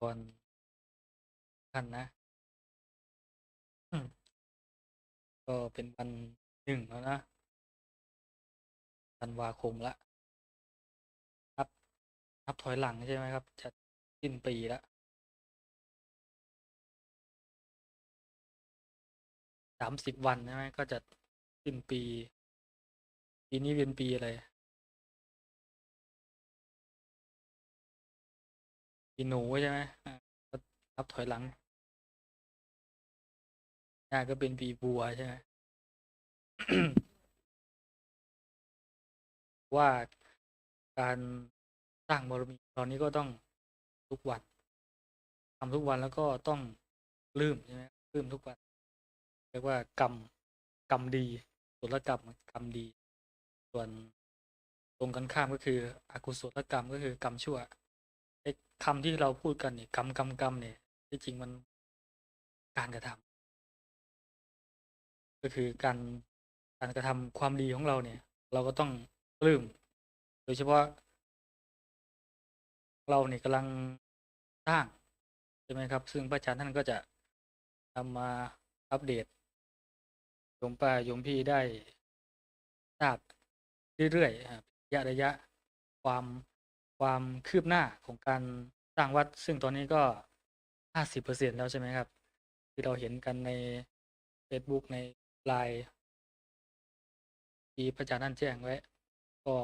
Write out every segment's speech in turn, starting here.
ก่อนท่านนะก็เป็นวันหนึ่งแล้วนะธันวาคมละนับนับถอยหลังใช่ไหมครับ จะสิ้นปีละสามสิบวันใช่ไหมก็จะสิ้นปี ปีนี้เป็นปีอะไร ปีหนูใช่ไหมอ่าก็นับถอยหลังหน้าก็เป็นปีบัวใช่ไหมว่าการสร้างบารมีตอนนี้ก็ต้องทุกวันทำทุกวันแล้วก็ต้องลืมใช่ไหมลืมทุกวันเรียกว่ากรรมกรรมดีกุศลกรรมกรรมดี ส่วนตรงกันข้ามก็คืออกุศลกรรมก็คือกรรมชั่ว คำที่เราพูดกันเนี่ยกรรมกรรมกรรมเนี่ยที่จริงมันการกระทำก็คือการการกระทำความดีของเราเนี่ย เราก็ต้องปลื้มโดยเฉพาะ เราเนี่ยกำลังสร้างใช่ไหมครับ ซึ่งพระอาจารย์ท่านก็จะนำมาอัปเดตโยมป้าโยมพี่ได้ทราบเรื่อยๆระยะระยะความ ความคืบหน้าของการสร้างวัด ซึ่งตอนนี้ก็ห้าสิบเปอร์เซ็นแล้วใช่ไหมครับ ที่เราเห็นกันใน Facebook ในไลน์ที่พระอาจารย์ท่านแจ้งไว้ ก็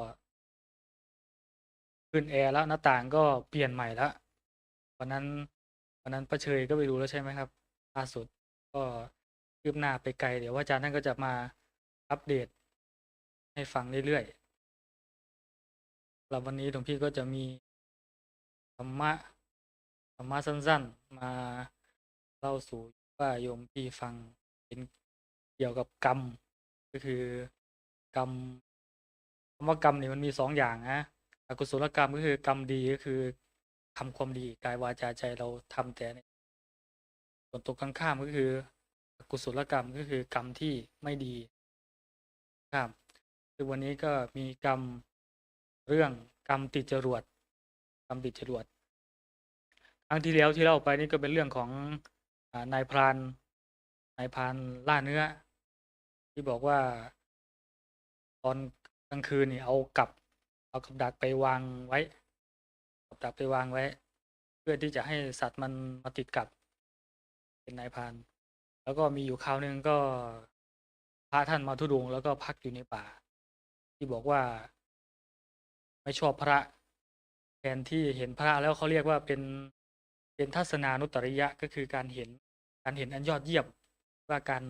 ขึ้นแอร์แล้วหน้าต่างก็เปลี่ยนใหม่แล้ววันนั้นวันนั้นประเชยก็ไปดูแล้วใช่ไหมครับล่าสุดก็คืบหน้าไปไกล เดี๋ยวว่าอาจารย์ท่านก็จะมาอัปเดตให้ฟังเรื่อยๆ หรับวันนี้หลวงพี่ก็จะมีธรรมะธรรมะสั้นๆ มาเล่าสู่ว่าโยมพี่ฟังเป็นเกี่ยวกับกรรม ก็คือกรรมคำว่ากรรมนี่มันมีสองอย่างนะอกุศลกรรมก็คือกรรมดีก็คือทำความดีกายวาจาใจเราทำแต่เนี่ยส่วนตรงกันข้ามก็คือ อกุศลกรรมก็คือกรรมที่ไม่ดีครับคือวันนี้ก็มีกรรม เรื่องกรรมติดจรวดกรรมติดจรวดครั้งที่แล้วที่เล่าไปนี่ก็เป็นเรื่องของอนายพรานนายพรานล่าเนื้อ ที่บอกว่า ตอนกลางคืนนี่เอากับ เอากับดักไปวางไว้กับดักไปวางไว้ เพื่อที่จะให้สัตว์มันมาติดกับ เป็นนายพราน แล้วก็มีอยู่คราวหนึ่งก็พระท่านมาทุดงแล้วก็พักอยู่ในป่า ที่บอกว่า ไม่ชอบพระแทนที่เห็นพระแล้วเขาเรียกว่าเป็นเป็นทัศนานุตริยะก็คือการเห็นการเห็นอันยอดเยี่ยมว่าการ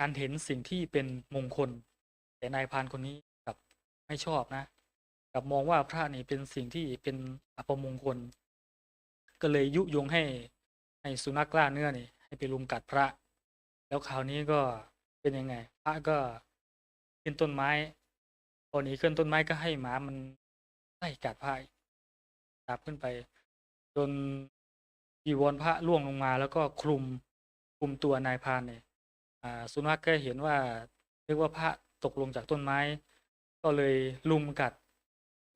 การเห็นสิ่งที่เป็นมงคล แต่นายพานคนนี้กับไม่ชอบนะกับมองว่าพระนี่เป็นสิ่งที่เป็นอัปมงคล ก็เลยยุยงให้ให้สุนัขกล่าเนื้อนี่ให้ไปลุมกัดพระ แล้วคราวนี้ก็เป็นยังไง พระก็ขึ้นต้นไม้พอหนีขึ้นต้นไม้ก็ให้หมามัน ไล่กัดพระอีกจับขึ้นไป จนจีวรพระล่วงลงมา แล้วก็คลุมคลุมตัวนายพานเนี่ยอ่าสุนัขก็เห็นว่านึกว่าพระตกลงจากต้นไม้ ก็เลยลุมกัด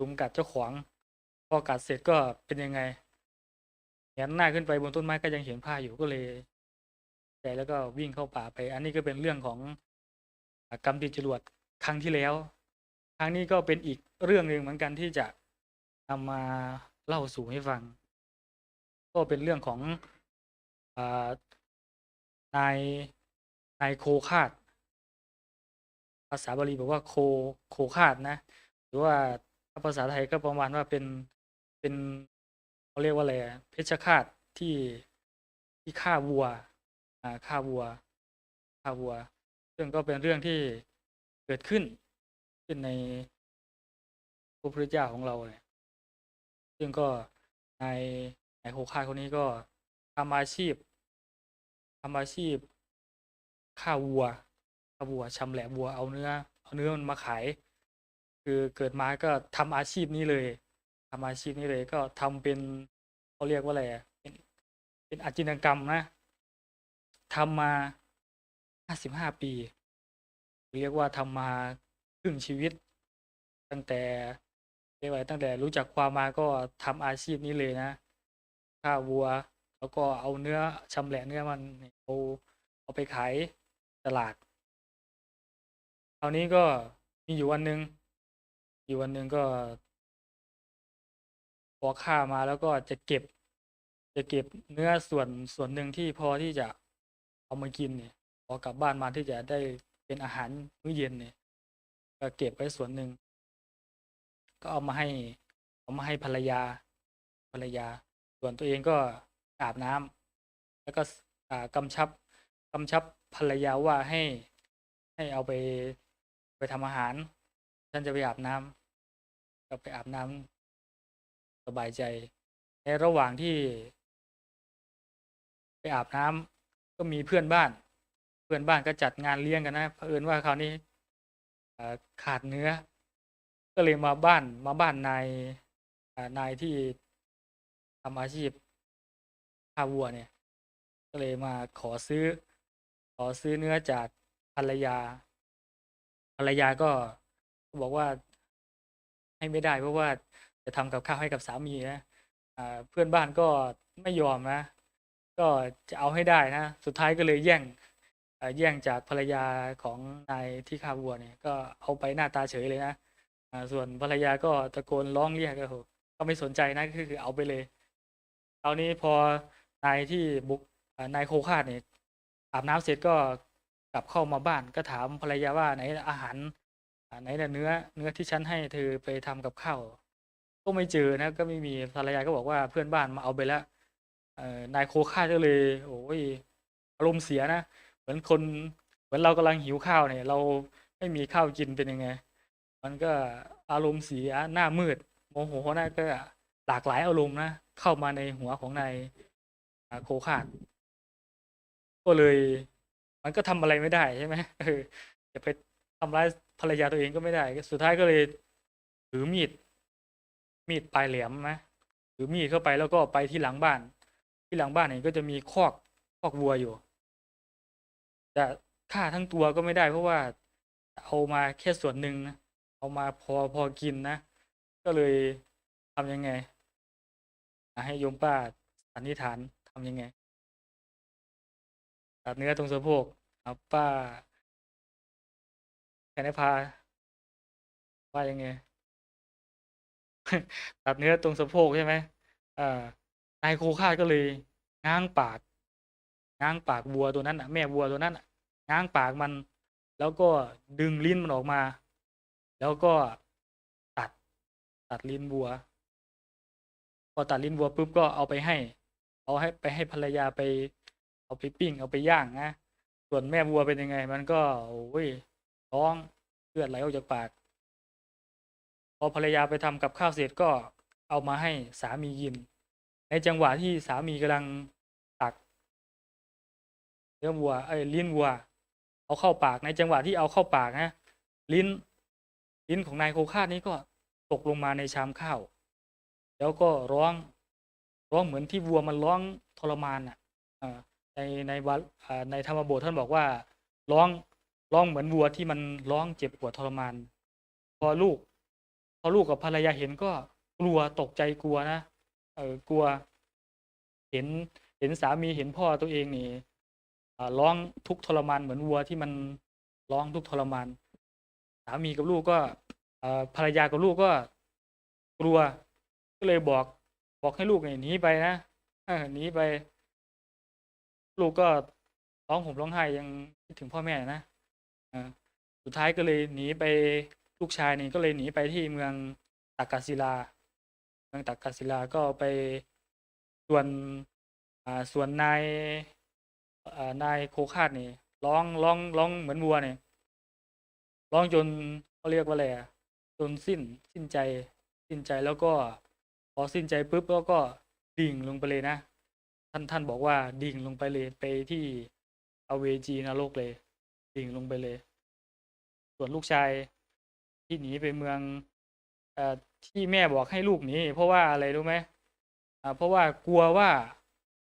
ลุมกัดเจ้าของ พอกัดเสร็จก็เป็นยังไงเห็นหน้าขึ้นไปบนต้นไม้ก็ยังเห็นผ้าอยู่ก็เลยแต่แล้วก็วิ่งเข้าป่าไป อันนี้ก็เป็นเรื่องของกรรมติดจรวดครั้งที่แล้ว ครั้งนี้ก็เป็นอีกเรื่องหนึ่งเหมือนกันที่จะนำมาเล่าสู่ให้ฟัง ก็เป็นเรื่องของอนายนายโคคาด ภาษาบาลีบอกว่าโคโคคาดนะ หรือว่าถ้าภาษาไทยก็ประมาณว่าเป็นเป็นเขาเรียกว่าอะไรเพชฌฆาตที่ที่ฆ่าวัวอ่าฆ่าวัวฆ่าวัว ซึ่งก็เป็นเรื่องที่เกิดขึ้น ขึ้นในพระพุทธเจ้าของเราเนี่ยซึ่งก็ในในโคคาดคนนี้ก็ทำอาชีพทำอาชีพฆ่าวัวฆ่าวัวชำแหละวัวเอาเนื้อ เอาเนื้อมันมาขาย คือเกิดมาก็ทำอาชีพนี้เลยทำอาชีพนี้เลยก็ทำเป็นเขาเรียกว่าอะไรอะเป็นเป็นอาชีพกรรมนะทำมาห้าสิบห้าปี เรียกว่าทำมา ครึ่งชีวิต ตั้งแต่เรียกว่าตั้งแต่รู้จักความมาก็ทำอาชีพนี้เลยนะฆ่าวัว แล้วก็เอาเนื้อชำแหละเนื้อมันเอาเอาไปขายตลาดคราวนี้ก็มีอยู่วันหนึ่งอยู่วันหนึ่งก็พอฆ่ามาแล้วก็จะเก็บ จะเก็บเนื้อส่วนส่วนหนึ่งที่พอที่จะเอามากินเนี่ยพอกลับบ้านมาที่จะได้เป็นอาหารมื้อเย็นเนี่ย ก็เก็บไว้ส่วนหนึ่ง ก็เอามาให้เอามาให้ภรรยา ภรรยา ส่วนตัวเองก็อาบน้ำแล้วก็สอ่ากำชับกำชับภรรยาว่าให้ให้เอาไปไปทำอาหารฉันจะไปอาบน้ำก็ไปอาบน้ำสบายใจ ในระหว่างที่ไปอาบน้ำก็มีเพื่อนบ้าน เพื่อนบ้านก็จัดงานเลี้ยงกันนะเผอิญว่าคราวนี้อ่ ขาดเนื้อ ก็เลยมาบ้านมาบ้านนายนายที่ทำอาชีพฆ่าวัวเนี่ย ก็เลยมาขอซื้อ ขอซื้อเนื้อจากภรรยา ภรรยาก็บอกว่าให้ไม่ได้เพราะว่าจะทำกับข้าวให้กับสามีนะเพื่อนบ้านก็ไม่ยอมนะ ก็จะเอาให้ได้นะ สุดท้ายก็เลยแย่ง แย่งจากภรรยาของนายที่ฆ่าวัวเนี่ยก็เอาไปหน้าตาเฉยเลยนะส่วนภรรยาก็ตะโกนร้องเรียกก็โหก็ไม่สนใจนะก็คือเอาไปเลยคราวนี้พอนายที่บุกนายโคคาดเนี่ยอาบน้ำเสร็จก็กลับเข้ามาบ้านก็ถามภรรยาว่าไหนอาหารไหนเนื้อเนื้อที่ฉันให้เธอไปทำกับข้าวก็ไม่เจอนะก็ไม่มีภรรยาก็บอกว่าเพื่อนบ้านมาเอาไปแล้วนายโคคาดก็เลย โอ้ยอารมณ์เสียนะ เหมือนคนเหมือนเรากำลังหิวข้าวเนี่ย เราไม่มีข้าวกินเป็นยังไง มันก็อารมณ์เสียหน้ามืด โมโหนะก็หลากหลายอารมณ์นะเข้ามาในหัวของนายโคคาดก็เลย มันก็ทำอะไรไม่ได้ใช่ไหมเออจะไปทำร้ายภรรยาตัวเองก็ไม่ได้ สุดท้ายก็เลยถือมีด มีดปลายแหลมนะถือมีดเข้าไปแล้วก็ไปที่หลังบ้าน ที่หลังบ้านเนี่ยก็จะมีคอกคอกวัวอยู่ จะฆ่าทั้งตัวก็ไม่ได้เพราะว่าเอามาแค่ส่วนหนึ่งนะเอามาพอพอกินนะ ก็เลยทำยังไงให้โยมป้าสันนิษฐานทำยังไงตัดเนื้อตรงสะโพกเอาป้าแคนพาว่ายังไงตัดเนื้อตรงสะโพกใช่ไหมอ่านายโคคาดก็เลยง้างปาก ง้างปากวัวตัวนั้นอะแม่วัวตัวนั้นอะง้างปากมัน แล้วก็ดึงลิ้นมันออกมา แล้วก็ตัดตัดลิ้นวัว พอตัดลิ้นวัวปุ๊บก็เอาไปให้ เอาให้ไปให้ภรรยาไป เอาไปปิ้งเอาไปย่างนะส่วนแม่วัวเป็นยังไง มันก็โอ้ยร้องเลือดไหลออกจากปาก พอภรรยาไปทำกับข้าวเสร็จก็เอามาให้สามีกิน ในจังหวะที่สามีกำลัง นื้อวัวเอ้ลิ้นวัว เอาเข้าปากในจังหวะที่เอาเข้าปากนะลิ้น ลิ้นของนายโคคาดนี้ก็ตกลงมาในชามข้าว แล้วก็ร้องร้องเหมือนที่วัวมันร้องทรมานอะในในวัดในธรรมบทท่านบอกว่าร้องร้องเหมือนวัวที่มันร้องเจ็บปวดทรมาน พอลูก พอลูกกับภรรยาเห็นก็กลัวตกใจกลัวนะเออกลัว เห็นเห็นสามีเห็นพ่อตัวเองนี่ ร้องทุกทรมานเหมือนวัวที่มันร้องทุกทรมานสามีกับลูกก็ภรรยากับลูกก็กลัว ก็เลยบอกบอกให้ลูกเนี่ยหนีไปนะหนีไป ลูกก็ร้องห่มร้องไห้ยังคิดถึงพ่อแม่นะสุดท้ายก็เลยหนีไปลูกชายนี่ก็เลยหนีไปที่เมืองตักกศิลา เมืองตักกศิลาก็ไปส่วนส่วนนาย นายโคคาดนี่ร้องร้องร้องเหมือนวัวเนี่ยร้องจนเขาเรียกว่าอะไรอะจนสิ้นสิ้นใจ สิ้นใจแล้วก็พอสิ้นใจปุ๊บแล้วก็ดิ่งลงไปเลยนะท่านท่านบอกว่าดิ่งลงไปเลยไปที่อเวจีนรกเลย ดิ่งลงไปเลย ส่วนลูกชายที่หนีไปเมืองอที่แม่บอกให้ลูกหนีเพราะว่าอะไรรู้ไหมเพราะว่ากลัวว่า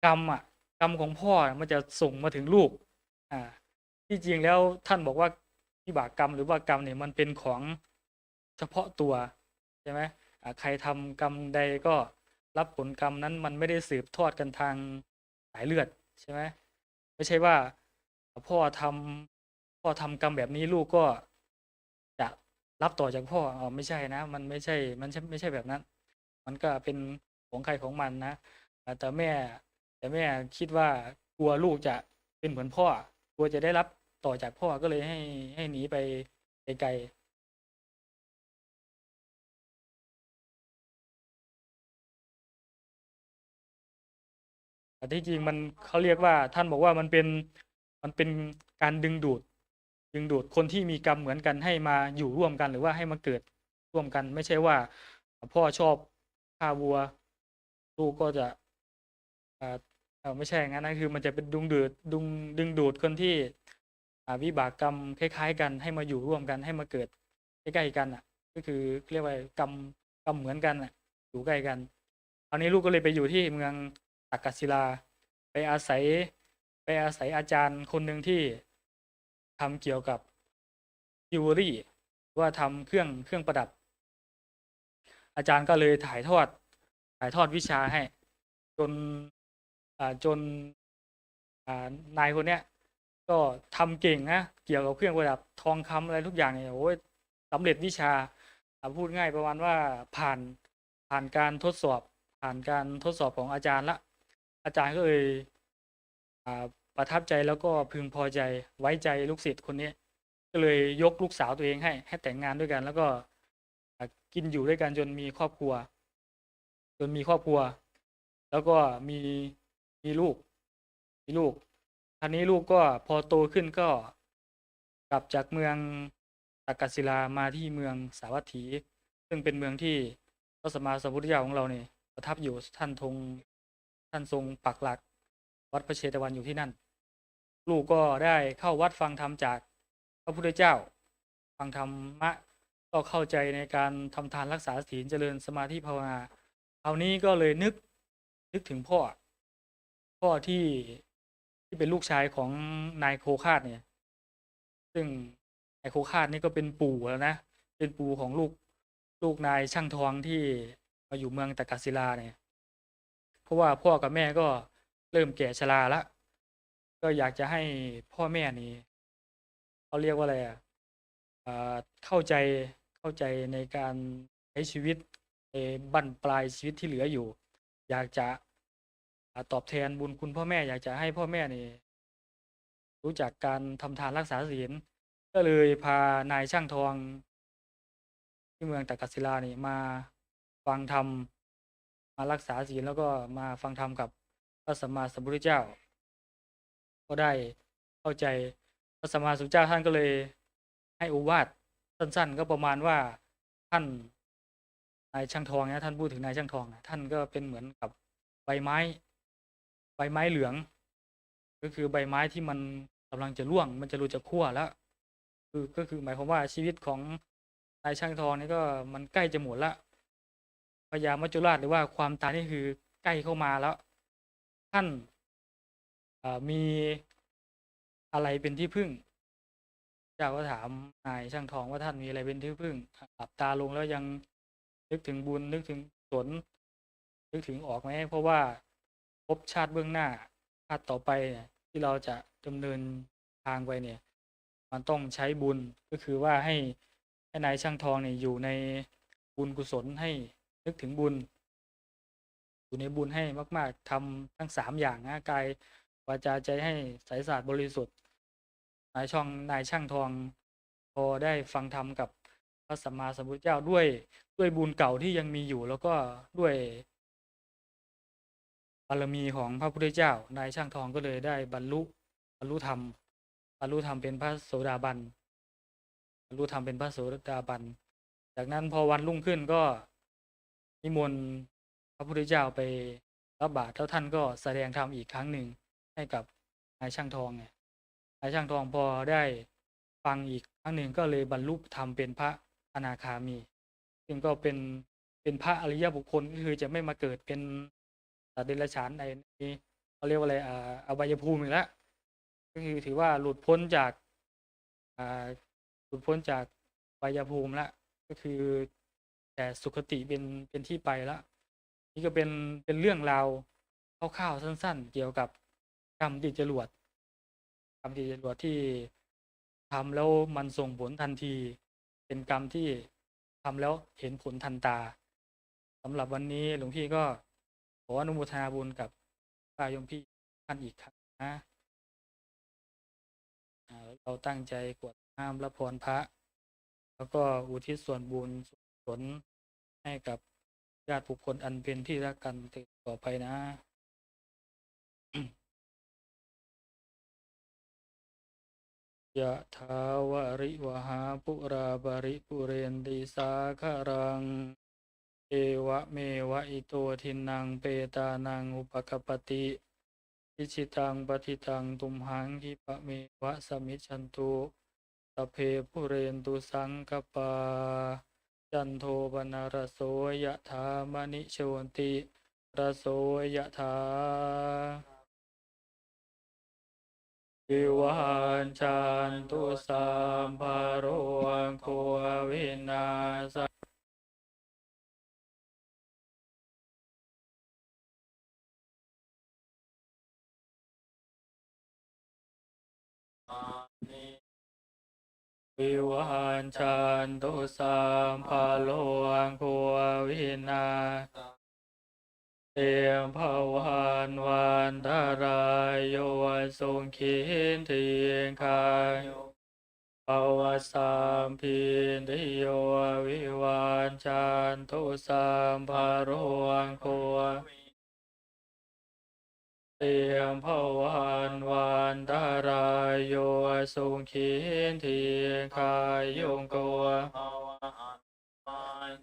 กรรมอะ กรรมของพ่อมันจะส่งมาถึงลูก อ่า ที่จริงแล้วท่านบอกว่าวิบากกรรมหรือว่ากรรมเนี่ยมันเป็นของเฉพาะตัวใช่ไหมใครทำกรรมใดก็รับผลกรรมนั้นมันไม่ได้สืบทอดกันทางสายเลือดใช่ไหมไม่ใช่ว่าพ่อทำพ่อทำกรรมแบบนี้ลูกก็จะรับต่อจากพ่ออ๋อไม่ใช่นะ มันไม่ใช่มันไม่ใช่แบบนั้น มันก็เป็นของใครของมันนะแต่แม่ แต่แม่คิดว่ากลัวลูกจะเป็นเหมือนพ่อกลัวจะได้รับต่อจากพ่อก็เลยให้ให้หนีไปไกลๆแต่ที่จริงมันเขาเรียกว่าท่านบอกว่ามันเป็นมันเป็นการดึงดูด ดึงดูดคนที่มีกรรมเหมือนกันให้มาอยู่ร่วมกัน หรือว่าให้มาเกิดร่วมกัน ไม่ใช่ว่า พ่อชอบฆ่าวัว ลูกก็จะ อ่าเออไม่ใช่งั้นนะคือมันจะเป็นดึงดูดดึงดึงดูดคนที่วิบากกรรมคล้าย ๆ กันให้มาอยู่ร่วมกันให้มาเกิดใกล้ๆกันอะ ก็คือเรียกว่ากรรมกรรมเหมือนกันอะ อยู่ใกล้กันคราวนี้ลูกก็เลยไปอยู่ที่เมืองตักกศิลา ไปอาศัย ไปอาศัยอาจารย์คนหนึ่งที่ทำเกี่ยวกับจิวเวลรี่ว่าทำเครื่องเครื่องประดับ อาจารย์ก็เลยถ่ายทอดถ่ายทอดวิชาให้ จน จนนายคนเนี้ยก็ทำเก่งนะเกี่ยวกับเครื่องประดับทองคำอะไรทุกอย่างเนี่ยโอ้ยสำเร็จวิชาอ่าพูดง่ายประมาณว่าผ่านผ่านการทดสอบผ่านการทดสอบของอาจารย์ละ อาจารย์ก็เลยประทับใจแล้วก็พึงพอใจไว้ใจลูกศิษย์คนนี้ ก็เลยยกลูกสาวตัวเองให้ ให้แต่งงานด้วยกัน แล้วก็กินอยู่ด้วยกันจนมีครอบครัว จนมีครอบครัว แล้วก็มี มีลูก มีลูกทีนี้ลูกก็พอโตขึ้นก็กลับจากเมืองตักกศิลามาที่เมืองสาวัตถี ซึ่งเป็นเมืองที่พระสัมมาสัมพุทธเจ้าของเราเนี่ยประทับอยู่ท่านทงท่านทรงปักหลัก วัดพระเชตวันอยู่ที่นั่น ลูกก็ได้เข้าวัดฟังธรรมจากพระพุทธเจ้า ฟังธรรมะก็เข้าใจในการทำทานรักษาศีลเจริญสมาธิภาวนาคราวนี้ก็เลยนึกนึกถึงพ่อ พ่อที่ที่เป็นลูกชายของนายโคคาดเนี่ย ซึ่งนายโคคาดนี่ก็เป็นปู่แล้วนะ เป็นปู่ของลูกลูกนายช่างทองที่มาอยู่เมืองตะกัศิลาเนี่ย เพราะว่าพ่อกับแม่ก็เริ่มแก่ชราละ ก็อยากจะให้พ่อแม่นี่เขาเรียกว่าอะไรอะอ่าเข้าใจเข้าใจในการใช้ชีวิตในบั้นปลายชีวิตที่เหลืออยู่ อยากจะ ตอบแทนบุญคุณพ่อแม่อยากจะให้พ่อแม่นี่รู้จักการทำทานรักษาศีลก็เลยพานายช่างทอง ที่เมืองตะกัศิลานี่มาฟังธรรมมารักษาศีลแล้วก็มาฟังธรรมกับพระสัมมาสัมพุทธเจ้า ก็ได้เข้าใจพระสัมมาสัมพุทธเจ้าท่านก็เลยให้อุวาทสั้น ๆ ก็ประมาณว่าท่านนายช่างทองนะท่านพูดถึงนายช่างทองนะท่านก็เป็นเหมือนกับใบไม้ ใบไม้เหลือง ก็คือใบไม้ที่มันกำลังจะร่วง มันจะหลุดจากขั้วแล้ว คือก็คือหมายความว่าชีวิตของนายช่างทองนี่ก็มันใกล้จะหมดละพญามัจจุราชหรือว่าความตายนี่คือใกล้เข้ามาแล้ว ท่านมีอะไรเป็นที่พึ่งเจ้าก็ถามนายช่างทองว่าท่านมีอะไรเป็นที่พึ่งหลับตาลงแล้วยังนึกถึงบุญนึกถึงสนนึกถึงออกไหมเพราะว่า ภพชาติเบื้องหน้าชาติต่อไปเนี่ยที่เราจะดำเนินทางไปเนี่ย มันต้องใช้บุญก็คือว่าให้ให้นายช่างทองเนี่ยอยู่ในบุญกุศลให้นึกถึงบุญ อยู่ในบุญให้มาก ๆทำทั้งสามอย่างนะกายวาจาใจให้ใสสะอาดบริสุทธิ์ นายช่องนายช่างทองพอได้ฟังธรรมกับพระสัมมาสัมพุทธเจ้าด้วยด้วยบุญเก่าที่ยังมีอยู่แล้วก็ด้วย บารมีของพระพุทธเจ้านายช่างทองก็เลยได้บรรลุบรรลุธรรมบรรลุธรรมเป็นพระโสดาบันบรรลุธรรมเป็นพระโสดาบัน จากนั้นพอวันรุ่งขึ้นก็นิมนต์พระพุทธเจ้าไปรับบาตรแล้วท่านก็แสดงธรรมอีกครั้งหนึ่งให้กับนายช่างทองเนี่ยนายช่างทองพอได้ฟังอีกครั้งหนึ่งก็เลยบรรลุธรรมเป็นพระอนาคามี ซึ่งก็เป็นเป็นพระอริยบุคคลก็คือจะไม่มาเกิดเป็น สัตว์เดรัจฉานในนี้เขาเรียกว่าอะไรอ่าอบายภูมิอีกแล้วก็คือถือว่าหลุดพ้นจากอ่าหลุดพ้นจากอบายภูมิแล้วก็คือแต่สุคติเป็นเป็นที่ไปแล้วนี่ก็เป็นเป็นเรื่องราวคร่าวๆสั้น ๆ เกี่ยวกับกรรมติดจรวดกรรมติดจรวดที่ทำแล้วมันส่งผลทันที เป็นกรรมที่ทำแล้วเห็นผลทันตาสำหรับวันนี้หลวงพี่ก็ ขออนุโมทนาบุญกับป้ายมพี่ท่านอีกครั้งนะเราตั้งใจกวดน้ำและพรพระ แล้วก็อุทิศส่วนบุญส่วนกุศลให้กับญาติบุคคลอันเป็นที่รักกันต่อไปนะยะถาวริวหาปุราบริปุเรนติสาคารัง เอวะเมวะอิโตทินังเปตานังอุปกปติอิชิตังปฏิตังตุมหังคิปะเมวะสมิจฉันตุสพเพปุเรนตุสังกปา จันโทปนารโสยะถามณิโชติรโสยะถาวิวันจันตุสัมภโรโควินาส วิวันจันตุสัมภโรโควินาเตมภาวันวันตารายโยนทรงขีนเทียงคายภาวสามพินทิโยวิวันจันตุสัมภโรโคเตมภวันวันตารายโยทรงขีนเทียงคายยงโก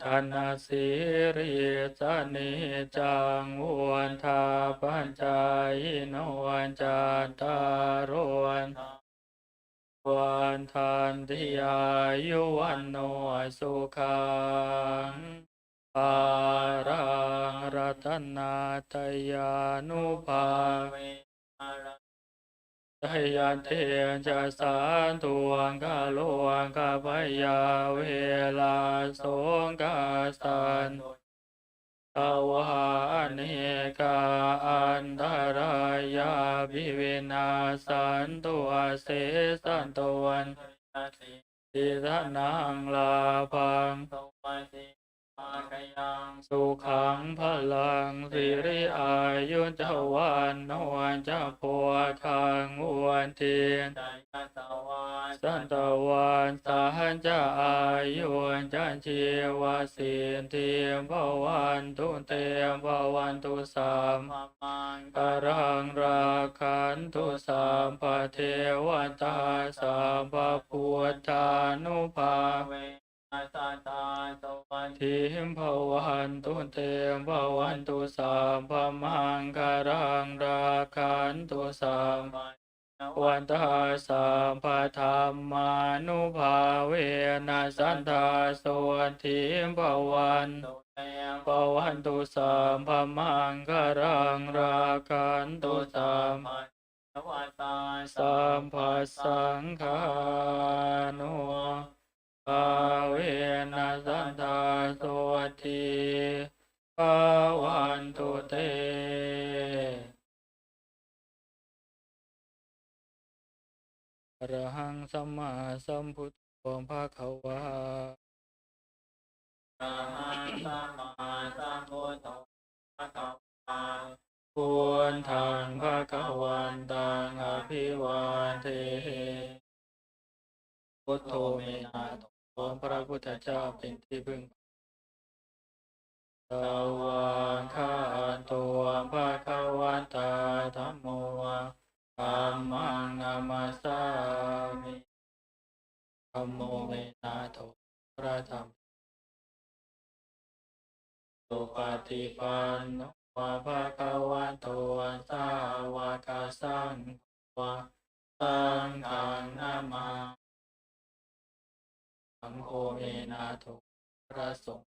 ธนาสิริสนิจังวันทาปัญจายนวันจันตารวนวันทันติอายุวันโนสุขัง ปารังรัตนาตยานุภาเวทยันเทจะสานทวงกาลวงกาพยาเวลาสงกาสันตาวาเนกาอันตรายาภิเวนาสันตัวเสสันตวันทิทนังลาพัง สุขังพลังสิริอายุจวันนวันจะพัวคังวันเทียนสันตวันสาหันจะอายุวันจันชีวสินเทียมภวันตุเตมภวันตุสามกรังราคันตุสามปเทวตาสามปพุทธานุภาเว ทิมภวันตุเตมภวันตุสามพมังคารังราคันตุสามวันตาสามพธรรมานุภาเวนัสันทาสวนทิมภวันภวันตุสามพมังคารังราคันตุสามสัมภัสสังฆานุ ภาเวนัสันทาโสติภาวันตุเตอรหังสัมมาสัมพุทโธภาคะวาพุทธังภาคะวันตังอภิวาเทพุทโธเมนาโถพระพุทธเจ้าเป็นที่พึ่งสวากขาตัวภาคะวันตาธัมโมธัมมังนามาสามิธัมโมเมนาโถพระธรรมสุปฏิปันโนภะคะวันโตสาวกสังฆสังฆังนามา สังโฆเมนาโถพระสงฆ์